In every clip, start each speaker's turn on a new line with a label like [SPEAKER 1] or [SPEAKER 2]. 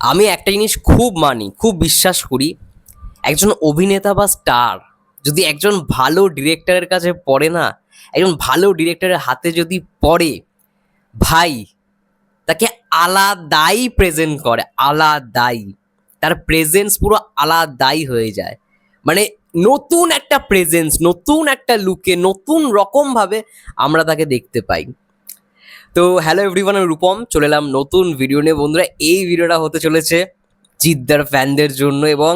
[SPEAKER 1] আমি একটা জিনিস খুব মানি, খুব বিশ্বাস করি, একজন অভিনেতা বা স্টার যদি একজন ভালো ডিরেক্টরের কাছে পড়ে না, একজন ভালো ডিরেক্টরের হাতে যদি পড়ে, ভাই তাকে আলাদাই প্রেজেন্ট করে, আলাদাই। তার প্রেজেন্স পুরো আলাদাই হয়ে যায়। মানে নতুন একটা প্রেজেন্স নতুন একটা লুকে নতুন রকমভাবে আমরা তাকে দেখতে পাই। তো হ্যালো এভরিওয়ান আমি রূপম। চলে এলাম নতুন ভিডিও নিয়ে। বন্ধুরা, এই ভিডিওটা হতে চলেছে জিদ্দার ফ্যানদের জন্য এবং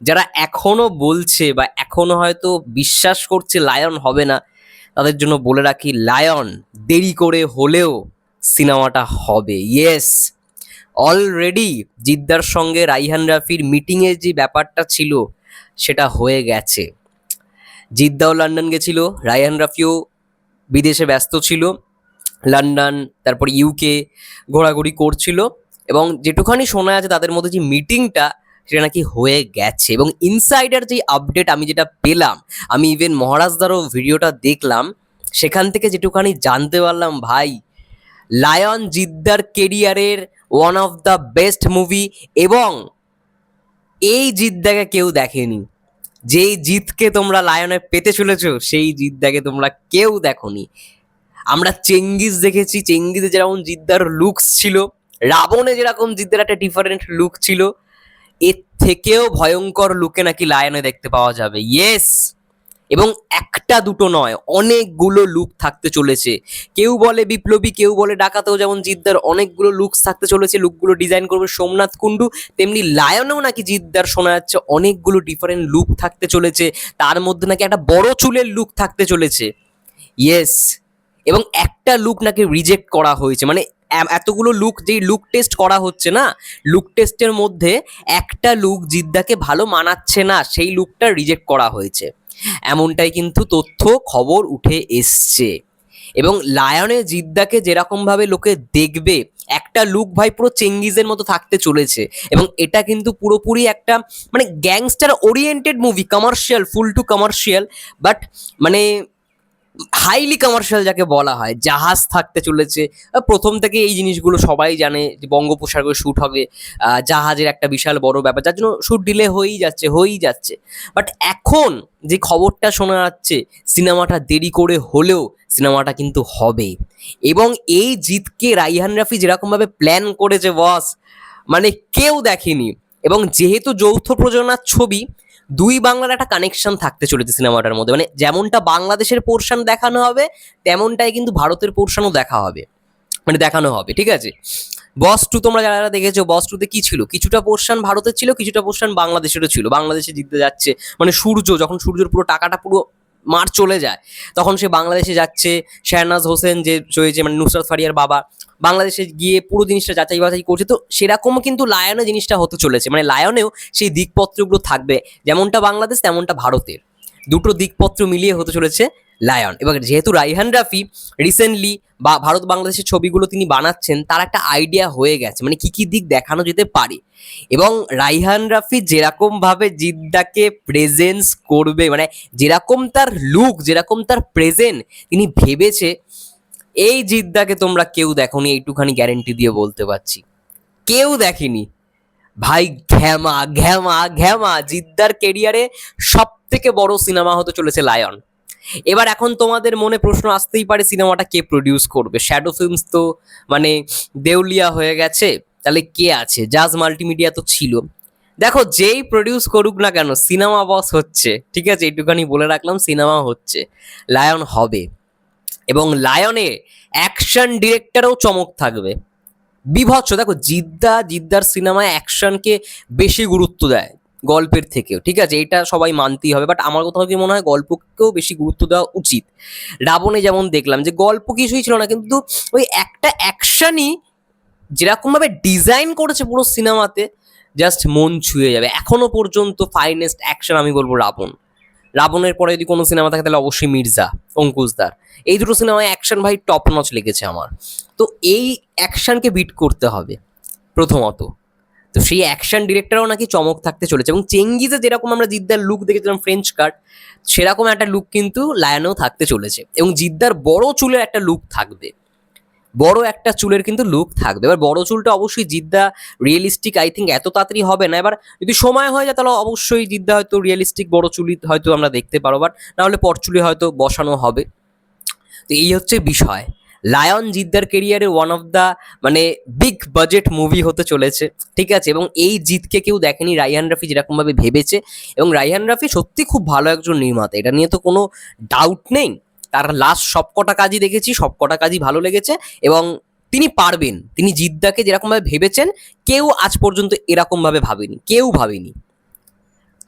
[SPEAKER 1] যারা এখনও বলছে বা এখনও হয়তো বিশ্বাস করছে লায়ন হবে না, তাদের জন্য বলে রাখি, লায়ন, দেরি করে হলেও সিনেমাটা হবে। ইয়েস অলরেডি জিদ্দার সঙ্গে রাইহান রাফির মিটিংয়ের যে ব্যাপারটা ছিল, সেটা হয়ে গেছে। জিদ্দাও লন্ডন গেছিল, রাইহান রাফিও বিদেশে ব্যস্ত ছিল। লন্ডন, তারপর ইউকে ঘোরাঘুরি করছিল এবং যেটুখানি শোনা আছে তাদের মধ্যে যে মিটিংটা সেটা নাকি হয়ে গেছে এবং ইনসাইডার যে আপডেট আমি যেটা পেলাম, আমি ইভেন মহারাজদারও ভিডিওটা দেখলাম, সেখান থেকে যেটুখানি জানতে পারলাম, ভাই লায়ন জিদ্দার কেরিয়ারের one of the best movie এবং এই জিদ্দাকে কেউ দেখেনি। যেই জিতকে তোমরা লায়নে পেতে চলেছো, সেই জিদ্দাকে তোমরা কেউ দেখোনি। আমরা চেঙ্গিস দেখেছি। চেঙ্গিসে যেরকম জিদ্দার লুকস ছিল, রাবণে যেরকম জিদ্দার একটা ডিফারেন্ট লুক ছিল, এর থেকেও ভয়ঙ্কর লুকে নাকি লায়নে দেখতে পাওয়া যাবে। ইয়েস এবং একটা দুটো নয়, অনেকগুলো লুক থাকতে চলেছে। কেউ বলে বিপ্লবী, কেউ বলে ডাকাতেও যেমন জিদ্দার, অনেকগুলো লুকস থাকতে চলেছে। লুকগুলো ডিজাইন করবে সোমনাথ কুণ্ডু, তেমনি লায়নেও নাকি জিদ্দার, শোনা যাচ্ছে অনেকগুলো ডিফারেন্ট লুক থাকতে চলেছে। তার মধ্যে নাকি একটা বড় চুলের লুক থাকতে চলেছে। ইয়েস এবং একটা লুক নাকি রিজেক্ট করা হয়েছে। মানে এতগুলো লুক যেই লুক টেস্ট করা হচ্ছে না লুক টেস্টের মধ্যে একটা লুক জিদ্দাকে ভালো মানাচ্ছে না, সেই লুকটা রিজেক্ট করা হয়েছে। এমনটাই কিন্তু তথ্য, খবর উঠে এসছে। এবং লায়নে জিদ্দাকে যেরকমভাবে লোকে দেখবে, একটা লুক ভাই পুরো চেঙ্গিজের মতো থাকতে চলেছে। এবং এটা কিন্তু পুরোপুরি একটা মানে gangster oriented movie commercial full to commercial but মানে হাইলি কমার্শিয়াল যাকে বলা হয়, জাহাজ থাকতে চলেছে। প্রথম থেকে এই জিনিসগুলো সবাই জানে যে বঙ্গোপসাগরে শ্যুট হবে। জাহাজের একটা বিশাল বড় ব্যাপার, যার জন্য শ্যুট ডিলে হয়েই যাচ্ছে হয়েই যাচ্ছে। বাট এখন যে খবরটা শোনা যাচ্ছে, সিনেমাটা দেরি করে হলেও সিনেমাটা কিন্তু হবে। এবং এই জিতকে রাইহান রাফি যেরকমভাবে প্ল্যান করেছে বস মানে কেউ দেখেনি। এবং যেহেতু যৌথ প্রযোজনার ছবি দুই বাংলার একটা কানেকশন থাকতে চলেছে সিনেমাটার মধ্যে। মানে যেমনটা বাংলাদেশের পোর্শন দেখানো হবে, তেমনটাই কিন্তু ভারতের পোর্শনও দেখা হবে। মানে দেখানো হবে, ঠিক আছে? বস টু তোমরা যারা যারা দেখেছ বস টুতে কি ছিল? কিছুটা পোর্শন ভারতের ছিল, কিছুটা পোর্শন বাংলাদেশেরও ছিল। বাংলাদেশে জিততে যাচ্ছে মানে সূর্য, যখন সূর্যের পুরো টাকাটা পুরো মার চলে যায়, তখন সে বাংলাদেশে যাচ্ছে। শাহনাজ হোসেন যে রয়েছে মানে নুসরাত ফারিয়ার বাবা বাংলাদেশে গিয়ে পুরো জিনিসটা যাচাই বাছাই করছে। তো সেরকমও কিন্তু লায়নে জিনিসটা হতে চলেছে। মানে লায়নেও সেই দিকপত্রগুলো থাকবে। যেমনটা বাংলাদেশ, তেমনটা ভারতের। দুটো দিকপত্র মিলিয়ে হতে চলেছে লায়ন। এবার যেহেতু রাইহান রাফি রিসেন্টলি বা ভারত বাংলাদেশের ছবিগুলো তিনি বানাচ্ছেন, তার একটা আইডিয়া হয়ে গেছে। মানে কি কি দিক দেখানো যেতে পারে। এবং রাইহান রাফি যেরকম ভাবে জিদ্দাকে প্রেজেন্স করবে মানে যেরকম তার লুক যেরকম তার প্রেজেন্ট তিনি ভেবেছে এই জিদ্দাকে তোমরা কেউ দেখোনি, এইটুখানি গ্যারেন্টি দিয়ে বলতে পারছি। কেউ দেখেনি। ভাই ঘ্যামা ঘ্যামা ঘ্যামা জিদ্দার কেরিয়ারে সব থেকে বড় সিনেমা হতে চলেছে লায়ন এবার এখন তোমাদের মনে প্রশ্ন আসতেই পারে সিনেমাটা কে প্রডিউস করবে? শ্যাডো ফিল্মস তো মানে দেউলিয়া হয়ে গেছে, তাহলে কে আছে? জাজ মাল্টিমিডিয়া তো ছিল। দেখো, যেই প্রডিউস করুক না কেন সিনেমা বস হচ্ছে। ঠিক আছে, এইটুখানি বলে রাখলাম সিনেমা হচ্ছে। লায়ন হবে। এবং লায়নে অ্যাকশন ডিরেক্টরও চমক থাকবে। বিভৎস, দেখো, জিদ্দা, জিদ্দার সিনেমায় অ্যাকশনকে বেশি গুরুত্ব দেয় গল্পের থেকেও, ঠিক আছে? এটা সবাই মানতেই হবে, বাট আমার কোথাও কি মনে হয় গল্পকেও বেশি গুরুত্ব দেওয়া উচিত? রাবণে যেমন দেখলাম যে, গল্প কিছুই ছিল না, কিন্তু ওই একটা অ্যাকশনই যেরকমভাবে ডিজাইন করেছে পুরো সিনেমাতে, জাস্ট মন ছুঁয়ে যাবে। এখনও পর্যন্ত ফাইনেস্ট অ্যাকশন আমি বলব রাবণ। রাবণের পরে যদি কোনো সিনেমা থাকে তাহলে অবশ্যই মির্জা অঙ্কুশদার এই দুটো সিনেমায় অ্যাকশন ভাই টপ নচ লেগেছে আমার। তো এই অ্যাকশনকে বিট করতে হবে প্রথমত। তো সেই অ্যাকশন ডিরেক্টরও নাকি চমক থাকতে চলেছে এবং চেঙ্গিজে যেরকম আমরা জিদ্দার লুক দেখেছিলাম ফ্রেঞ্চ কাট সেরকম একটা লুক কিন্তু লায়নেও থাকতে চলেছে এবং জিদ্দার বড় চুলের একটা লুক থাকবে। বড় একটা চুলের কিন্তু লুক থাকবে। এবার বড় চুলটা অবশ্যই জিদ্দা রিয়েলিস্টিক আই থিঙ্ক এত তাড়াতাড়ি হবে না। এবার যদি সময় হয়ে যায়, তাহলে অবশ্যই জিদ্দা হয়তো রিয়েলিস্টিক বড় চুলি হয়তো আমরা দেখতে পারো। বাট নাহলে পরচুলি হয়তো বসানো হবে। তো এই হচ্ছে বিষয়। লায়ন জিদ্দার কেরিয়ারে ওয়ান অফ দ্য মানে বিগ বাজেট মুভি হতে চলেছে। ঠিক আছে? এবং এই জিতকে কেউ দেখেনি, রাইহান রাফি যেরকমভাবে ভেবেছে। এবং রাইহান রাফি সত্যি খুব ভালো একজন নির্মাতা। এটা নিয়ে তো কোনো ডাউট নেই। তার লাস্ট সবকটা কাজই দেখেছি, সবকটা কাজই ভালো লেগেছে এবং তিনি পারবেন, তিনি জিদ্দাকে যেরকমভাবে ভেবেছেন, কেউ আজ পর্যন্ত এরকমভাবে ভাবেনি, কেউ ভাবেনি।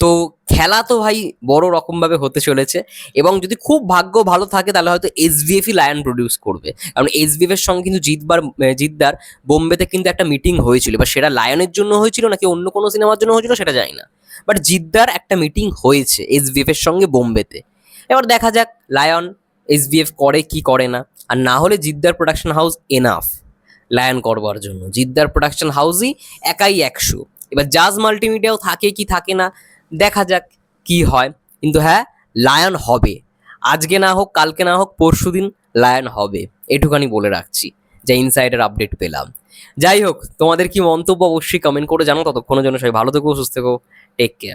[SPEAKER 1] তো খেলা তো ভাই বড় রকমভাবে হতে চলেছে এবং যদি খুব ভাগ্য ভালো থাকে তাহলে হয়তো এসভিএফই লায়ন প্রডিউস করবে। কারণ এসভিএফ এর সঙ্গে কিন্তু জিতবার জিদ্দার বোম্বেতে কিন্তু একটা মিটিং হয়েছিল, বা সেটা লায়নের জন্য হয়েছিল নাকি অন্য কোনো সিনেমার জন্য হয়েছিল সেটা জানি না। বাট জিদ্দার একটা মিটিং হয়েছে এসভিএফ এর সঙ্গে বোম্বেতে। এবার দেখা যাক লায়ন এসভিএফ করে কি করে না? আর না হলে জিদ্দার প্রোডাকশন হাউস এনাফ লায়ন করবার জন্য। জিদ্দার প্রোডাকশন হাউসই একাই একশো। এবার জাজ মাল্টিমিডিয়াও থাকে কি থাকে না, দেখা যাক কি হয়। কিন্তু হ্যাঁ লায়ন হবে। আজকে না হোক, কালকে না হোক, পরশু দিন লায়ন হবে। এটুখানি বলে রাখছি, যে ইনসাইডের আপডেট পেলাম। যাই হোক, তোমাদের কি মন্তব্য অবশ্যই কমেন্ট করে জানো ততক্ষণের জন্য সবাই ভালো থেকো, সুস্থ থেকো টেক কেয়ার